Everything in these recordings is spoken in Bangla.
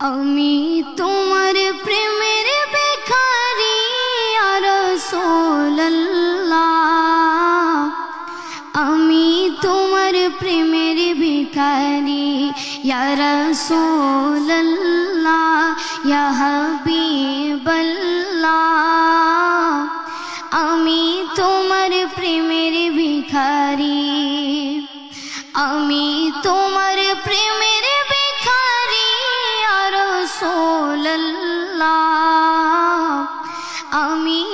আমি তোমার প্রেমের বেখারি আর আমি তোমার প্রেমের ভিখারি রসোল্লাহ হাবিবল্লাহ আমি তোমার প্রেমের ভিখারি আমি তোমার প্রেমের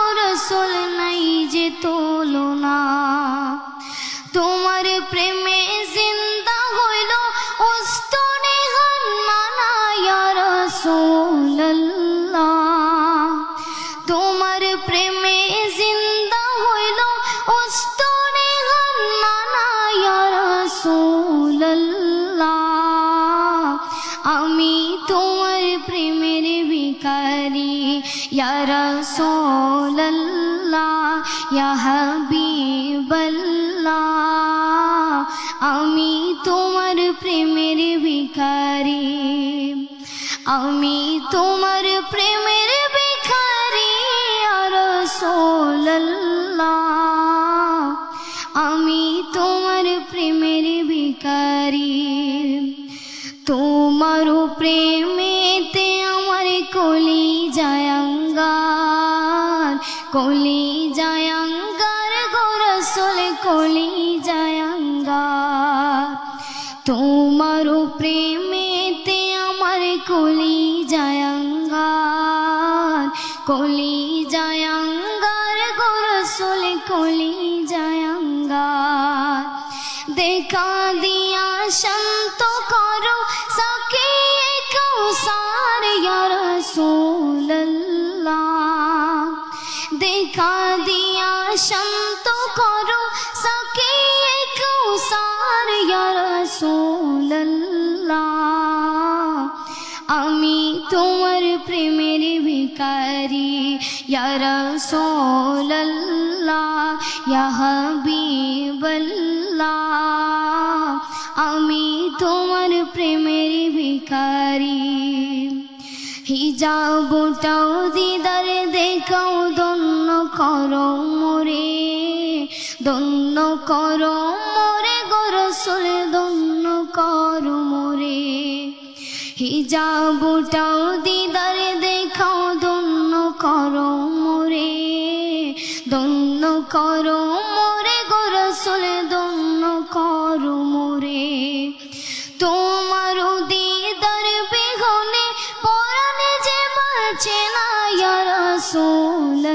গোরসল নাই যে তুলনা। ভিখারি ইয়া রাসূলুল্লাহ ইয়া হাবিবাল্লাহ আমি তোমার প্রেমের ভিখারি আমি তোমার প্রেমের ভিখারি আর আমি তোমার প্রেমের ভিখারি তোমার প্রেমেতে কলি জায়াঙ্গার গোরসল কলি জায়াঙ্গার তোমার প্রেমেতে আমার কলি জায়াঙ্গার কলি জায়াঙ্গার গোরসল কলি জায়াঙ্গার দেখা দিয়া শান্ত করো সকে কৌসার ইয়া রাসূলুল্লাহ দেখা দিয়া শান্ত করো সকে কৌসার ইয়া রাসূলুল্লাহ আমি তোমার প্রেমের ভিখারি ইয়া রাসূলুল্লাহ ইয়া হাবিবাল্লাহ আমি তোমার প্রেমের ভিখারি হিজাবটাও দিদার দেখাও দন্য করো মোরে দন্য করো মোরে গরসুল দন্য করো মোরে। হিজাবটাও দিদার দেখাও দন্য করো মোরে দন্য করো মোরে গরসুল দন্য ইয়া রাসূলুল্লাহ,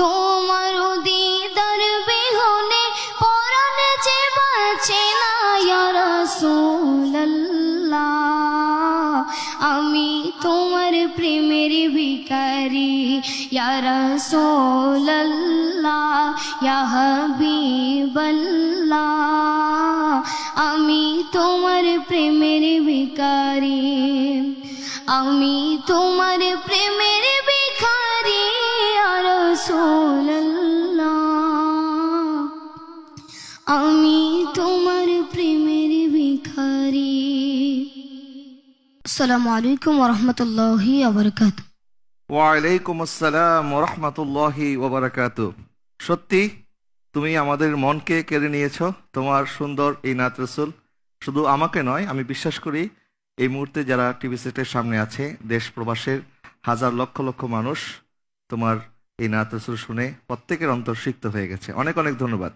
তোমার দিদার বেহনে পরাণে যে বাঁচে না ইয়া রাসূলুল্লাহ, আমি তোমার প্রেমের ভিখারি ইয়া রাসূলুল্লাহ, ইয়া হাবিবাল্লাহ, আমি তোমার প্রেমের ভিখারি। আমি তোমার প্রেমের ভিখারি আর আমি তোমার প্রেমের ভিখারি। আসসালামু আলাইকুম ওরহমতুল্লাহি আবরকাত ওয়ালাইকুম আসসালাম রহমতুল্লাহি ওবরাকাত সত্যি তুমি আমাদের মনকে কেড়ে নিয়েছো তোমার সুন্দর এই নাত রসুল। শুধু আমাকে নয় আমি বিশ্বাস করি এই মুহূর্তে যারা টিভি সেটের সামনে আছে, দেশ প্রবাসের হাজার লক্ষ লক্ষ মানুষ, তোমার এই নাত রসুল শুনে প্রত্যেকের অন্তর সিক্ত হয়ে গেছে। অনেক অনেক ধন্যবাদ।